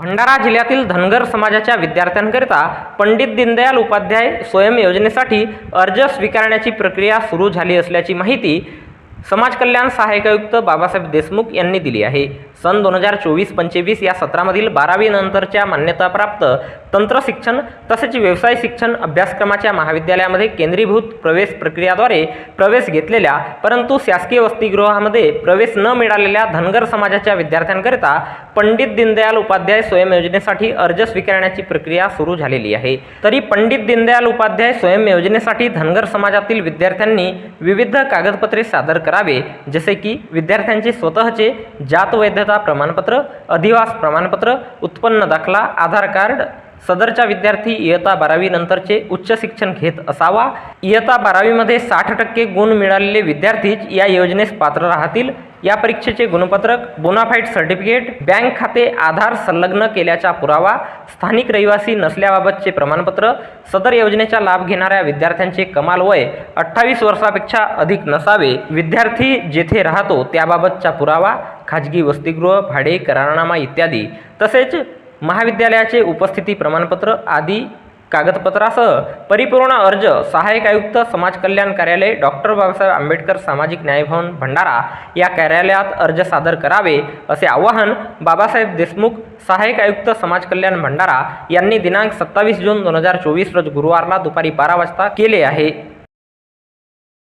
भंडारा जिल्ह्यातील धनगर समाजाच्या विद्यार्थ्यांकरिता पंडित दीनदयाल उपाध्याय स्वयं योजनेसाठी अर्ज स्वीकारण्याची प्रक्रिया सुरू झाली असल्याची माहिती समाज कल्याण सहाय्यक आयुक्त बाबासाहेब देशमुख यांनी दिली आहे. सन दोन हजार चोवीस पंचवीस या सत्रामधील बारावी नंतरच्या मान्यताप्राप्त तंत्र शिक्षण तसेच व्यवसाय शिक्षण अभ्यासक्रमाच्या महाविद्यालयामध्ये केंद्रीभूत प्रवेश प्रक्रियाद्वारे प्रवेश घेतलेल्या परंतु शासकीय वसतिगृहामध्ये प्रवेश न मिळालेल्या धनगर समाजाच्या विद्यार्थ्यांकरिता पंडित दीनदयाल उपाध्याय स्वयं योजनेसाठी अर्ज स्वीकारण्याची प्रक्रिया सुरू झालेली आहे. तरी पंडित दीनदयाल उपाध्याय स्वयं योजनेसाठी धनगर समाजातील विद्यार्थ्यांनी विविध कागदपत्रे सादर करावे. जसे की विद्यार्थ्यांचे स्वतःचे जात वैधता प्रमाणपत्र अधिवास प्रमाणपत्र उत्पन्न दाखला आधार कार्ड सदरचा विद्यार्थी इयत्ता बारावी नंतरचे उच्च शिक्षण घेत असावा. इयत्ता बारावीमध्ये साठ टक्के गुण मिळालेले विद्यार्थीच या योजनेस पात्र राहतील. या परीक्षेचे गुणपत्रक बोनाफाईड सर्टिफिकेट बँक खाते आधार संलग्न केल्याचा पुरावा स्थानिक रहिवासी नसल्याबाबतचे प्रमाणपत्र सदर योजनेचा लाभ घेणाऱ्या विद्यार्थ्यांचे कमाल वय अठ्ठावीस वर्षापेक्षा अधिक नसावे. विद्यार्थी जेथे राहतो त्याबाबतचा पुरावा खाजगी वसतिगृह भाडे करारनामा इत्यादी. तसेच महाविद्यालयाचे उपस्थिती प्रमाणपत्र आदी कागदपत्रासह परिपूर्ण अर्ज सहाय्यक आयुक्त समाज कल्याण कार्यालय डॉक्टर बाबासाहेब आंबेडकर सामाजिक न्यायभवन भंडारा या कार्यालयात अर्ज सादर करावे असे आवाहन बाबासाहेब देशमुख सहाय्यक आयुक्त समाज कल्याण भंडारा यांनी दिनांक सत्तावीस जून दोन हजार चोवीस रोज गुरुवारला दुपारी बारा वाजता केले आहे.